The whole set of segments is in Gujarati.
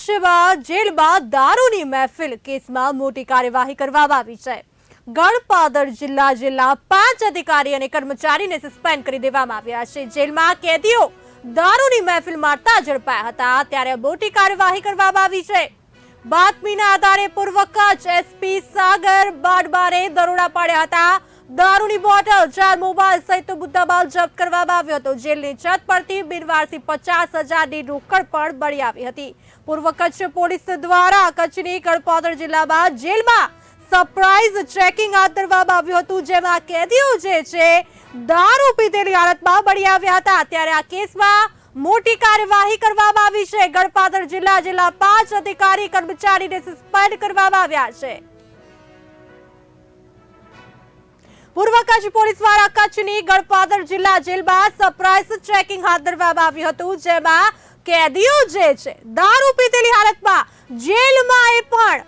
કચ્છમાં જેલમાં દારૂની મહેફિલ કેસમાં મોટી કાર્યવાહી કરવામાં આવી છે. ગણપાદર જિલ્લા જિલ્લા પાંચ અધિકારી અને કર્મચારીને સસ્પેન્ડ કરી દેવામાં આવ્યા છે. જેલમાં કેદીઓ દારૂની મહેફિલ મારતા ઝડપાયા હતા, ત્યારે મોટી કાર્યવાહી કરવામાં આવી છે. બાતમીના આધારે પૂર્વ કચ્છ એસપી સાગર બાડબારે દરોડા પાડ્યા હતા. દારૂની બોટલ, ચાર મોબાઈલ સહિત મુદ્દામાલ જપ્ત કરવામાં આવ્યો હતો. જેલની છત પરથી બિનવારસી પચાસ હજારની રોકડ પણ મળી આવી હતી. પૂર્વ કચ્છ પોલીસ દ્વારા કચ્છની ગણપોદર જિલ્લામાં જેલમાં સરપ્રાઇઝ ચેકિંગ હાથ ધરવામાં આવ્યું હતું. જેમાં કેદીઓ જે છે, દારૂ પીધેલી હાલતમાં મળી આવ્યા હતા. ત્યારે આ કેસમાં મોટી કાર્યવાહી કરવામાં આવી છે. ગણપાદર જિલ્લા જિલ્લા પાંચ અધિકારી કર્મચારીને સસ્પેન્ડ કરવામાં આવ્યા છે. પૂર્વ કચ્છ પોલીસ દ્વારા કચ્છની ગળપાદર જિલ્લા જેલમાં સરપ્રાઇઝ ચેકિંગ હાથ ધરવામાં આવ્યું હતું, જેમાં કેદીઓ જે છે, દારૂ પીધેલી હાલતમાં જેલમાં એ પણ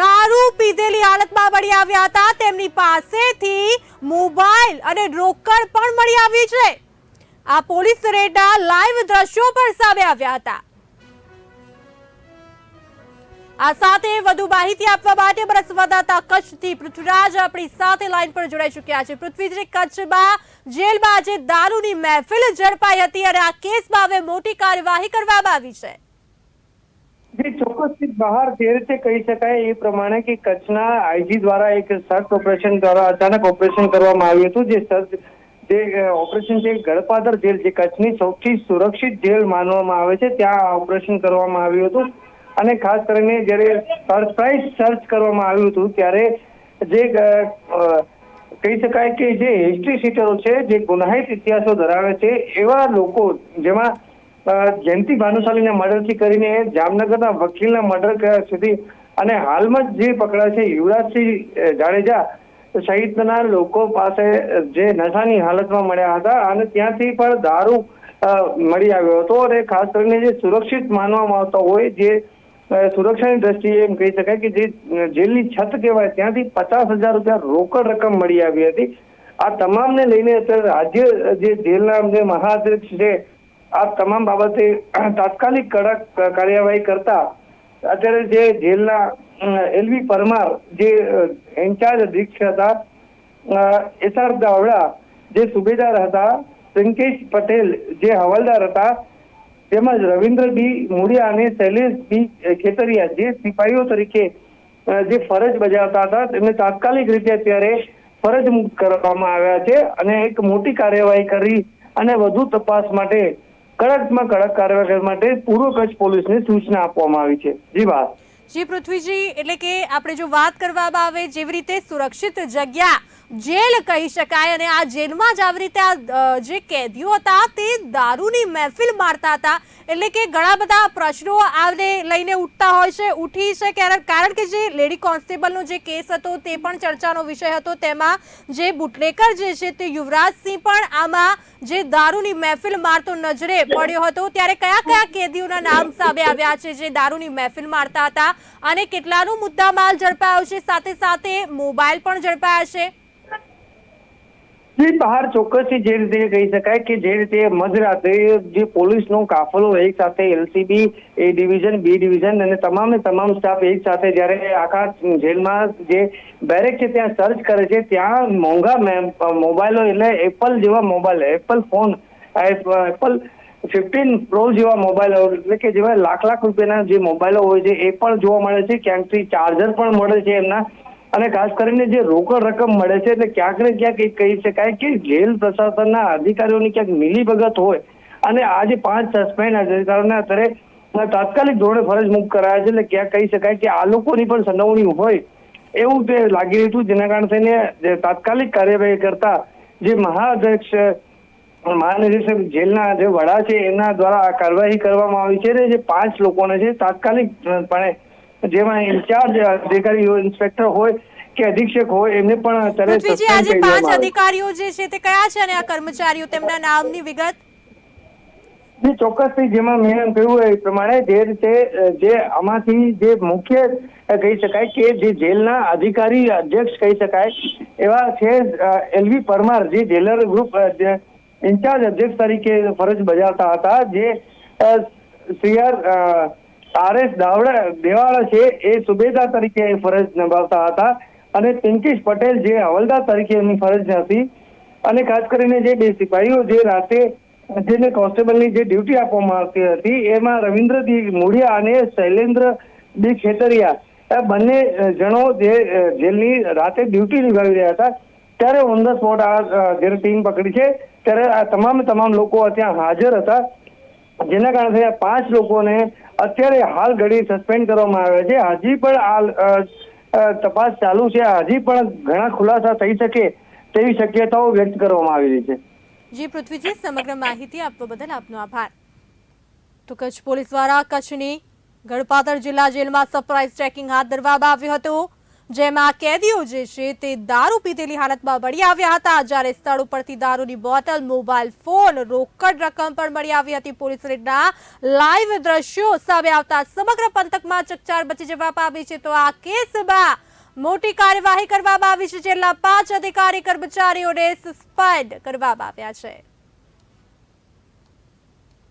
દારૂ પીધેલી હાલતમાં મળી આવ્યા હતા. તેમની પાસેથી મોબાઈલ અને રોકડ પણ મળી આવી છે. આ પોલીસ રેડના લાઈવ દ્રશ્યો પણ સામે આવ્યા હતા. આ સાથે વધુ માહિતી આપવા માટે અમારા સંવાદદાતા કચ્છથી પૃથ્વીરાજ આપણી સાથે લાઈન પર જોડાઈ ચૂક્યા છે. પૃથ્વીજી કચ્છમાં જેલમાં આજે દારૂની મહેફિલ ઝડપાઈ હતી અને આ કેસમાં હવે મોટી કાર્યવાહી કરવામાં આવી છે. જે બહાર જે રીતે કહી શકાય એ પ્રમાણે કે કચ્છના આઈજી દ્વારા એક સર્ચ ઓપરેશન દ્વારા અચાનક ઓપરેશન કરવામાં આવ્યું હતું. જે સર્ચ જે ઓપરેશન છે ગળપાદર જેલ, જે કચ્છની સૌથી સુરક્ષિત જેલ માનવામાં આવે છે, ત્યાં ઓપરેશન કરવામાં આવ્યું હતું. અને ખાસ કરીને જ્યારે સરપ્રાઇઝ સર્ચ કરવામાં આવ્યું હતું, ત્યારે જે કહી શકાય કે જે હિસ્ટ્રી સીટરો છે, જે ગુનાહિત ઇતિહાસો ધરાવે છે, એવા લોકો જેમાં જયંતિ ભાનુશાલીના મર્ડરથી કરીને જામનગરના વકીલના મર્ડર સુધી અને હાલમાં જ જે પકડાય છે, યુવરાજસિંહ જાડેજા સહિતના લોકો પાસે જે નશાની હાલતમાં મળ્યા હતા અને ત્યાંથી પણ દારૂ મળી આવ્યો હતો અને ખાસ કરીને જે સુરક્ષિત માનવામાં આવતા હોય જે સુરક્ષાની દ્રષ્ટિએ એમ કહી શકાય કે જે જેલની છત કહેવાય, ત્યાંથી પચાસ હજાર રૂપિયા રોકડ રકમ મળી આવી હતી. આ તમામને લઈને અત્યારે રાજ્ય જે જેલના જે મહાઅધ્યક્ષ છે, આ તમામ બાબતે તાત્કાલિક કડક કાર્યવાહી કરતા, અત્યારે જે જેલના એલવી પરમાર જે ઇન્ચાર્જ અધિક્ષક હતા એસઆર દાવડા જે સુબેદાર હતા સંકેશ પટેલ જે હવાલદાર હતા તેમજ રવિન્દ્ર બી મુડિયા અને શૈલેષ બી ખેતરિયા, જે સિપાહીઓ તરીકે જે ફરજ બજાવતા હતા, તેમને તાત્કાલિક રીતે અત્યારે ફરજ મુક્ત કરવામાં આવ્યા છે અને એક મોટી કાર્યવાહી કરી અને વધુ તપાસ માટે કડકમાં કડક કાર્યવાહી માટે પૂર્વ કચ્છ પોલીસને સૂચના આપવામાં આવી છે. જી વાત. જી, પૃથ્વીજી, એટલે કે આપણે જો વાત કરવામાં આવે જેવી રીતે સુરક્ષિત જગ્યા જેલ કહી શકાય અને આ જેલમાં જ આવી રીતે આ જે કેદીઓ હતા તે દારૂની મહેફિલ મારતા હતા. એટલે કે ઘણા બધા પ્રશ્નો આને લઈને ઉઠતા હોય છે, ઉઠી છે કારણ કે જે લેડી કોન્સ્ટેબલનો જે કેસ હતો તે પણ ચર્ચાનો વિષય હતો. તેમાં જે બુટલેકર જે છે તે યુવરાજસિંહ પણ આમાં જે દારૂની મહેફિલ મારતો નજરે પડ્યો હતો. ત્યારે કયા કયા કેદીઓના નામ સામે આવ્યા છે જે દારૂની મહેફિલ મારતા હતા? અને કેટલાનો મુદ્દા માલ ઝડપાયો છે? સાથે સાથે મોબાઈલ પણ ઝડપાયા છે. બહાર ચોક્કસથી જે રીતે કહી શકાય કે જે રીતે મધરાતે જે પોલીસનો કાફલો એક સાથે LCB, A division, B division અને તમામે તમામ સ્ટાફ એક સાથે જ્યારે આખા જેલમાં જે બેરેક છે ત્યાં સર્ચ કરે છે, ત્યાં મોંઘા મોબાઈલો એટલે એપલ જેવા mobile, Apple phone Apple fifteen pro જેવા મોબાઈલ એટલે કે જેવા લાખ લાખ રૂપિયાના જે મોબાઈલો હોય છે, એ પણ જોવા મળે છે. ક્યાંકથી ચાર્જર પણ મળે છે એમના. અને ખાસ કરીને જે રોકડ રકમ મળે છે, એટલે ક્યાંક ને ક્યાંક એ કહી શકાય કે જેલ પ્રશાસનના અધિકારીઓની ક્યાંક મિલીભગત હોય. અને આજે પાંચ સસ્પેન્ડ અધિકારીઓને અત્યારે તાત્કાલિક ધોરણે ફરજ મુક્ત કરાયા છે, એટલે ક્યાંક કહી શકાય કે આ લોકોની પણ સંડોવણી હોય એવું તે લાગી રહ્યું હતું, જેના કારણે થઈને તાત્કાલિક કાર્યવાહી કરતા જે મહાઅધ્યક્ષ મહાનિરીક્ષક જેલના જે વડા છે એમના દ્વારા આ કાર્યવાહી કરવામાં આવી છે જે પાંચ લોકોને છે તાત્કાલિક પણે જેમાં ઇન્ચાર્જ અધિકારી ઇન્સ્પેક્ટર હોય કે અધિક્ષક હોય એમને પણ આજે પાંચ અધિકારીઓ જે છે તે કયા છે અને આ કર્મચારીઓ? તેમના નામની વિગત? જે ચોક્કસથી જેમાં મેં કહ્યું એ પ્રમાણે જે રીતે જે આમાંથી જે મુખ્ય કહી શકાય કે જે જેલના અધિકારી અધ્યક્ષ કહી શકાય એવા છે એલવી પરમાર જે જેલર ગ્રુપ ઇન્ચાર્જ અધ્યક્ષ તરીકે ફરજ બજાવતા હતા જે સીઆર આર એસ દાવડા દેવાળા છે એ સુબેદાર તરીકે ફરજ નિભાવતા હતા અને પિંકીશ પટેલ જે હવલદાર તરીકે એમની ફરજ હતી અને ખાસ કરીને જે બે સિપાહીઓ જે રાતે જેને કોન્સ્ટેબલની જે ડ્યુટી આપવામાં આવતી હતી એમાં રવિન્દ્ર દી મુડિયા અને શૈલેન્દ્ર દી ખેતરિયા બંને જણો જે જેલની રાતે ડ્યુટી નિભાવી રહ્યા હતા ત્યારે ઓન ધ સ્પોટ આ અ, ટીમ પકડી છે ત્યારે આ તમામ તમામ લોકો ત્યાં હાજર હતા જેના કારણે આ પાંચ લોકોને અત્યારે હાલ ઘડી સસ્પેન્ડ કરવામાં આવ્યા છે. હજી પણ અ, તપાસ ચાલુ છે. હજી પણ ઘણા ખુલાસા થઈ શકે તેવી શક્યતાઓ વ્યક્ત કરવામાં આવી રહી છે. જી પૃથ્વીજી સમગ્ર માહિતી આપવા બદલ આપનો આભાર. તો કચ્છ પોલીસ દ્વારા કચ્છની ગળપાતર જિલ્લા જેલમાં સરપ્રાઇઝ ચેકિંગ હાથ ધરવામાં આવ્યું હતું. જેમાં કેદીઓ જે છે તે દારૂ પીધેલી હાલતમાં મળી આવ્યા હતા. જ્યારે સ્થળ ઉપરથી દારૂની બોટલ, મોબાઈલ ફોન, રોકડ રકમ પણ મળી આવી હતી. પોલીસ રેડના લાઈવ દ્રશ્યો સામે આવતા સમગ્ર પંથકમાં ચકચાર બચી જવા પામી છે. તો આ કેસમાં મોટી કાર્યવાહી કરવામાં આવી છે જેટલા પાંચ અધિકારી કર્મચારીઓને સસ્પેન્ડ કરવામાં આવ્યા છે.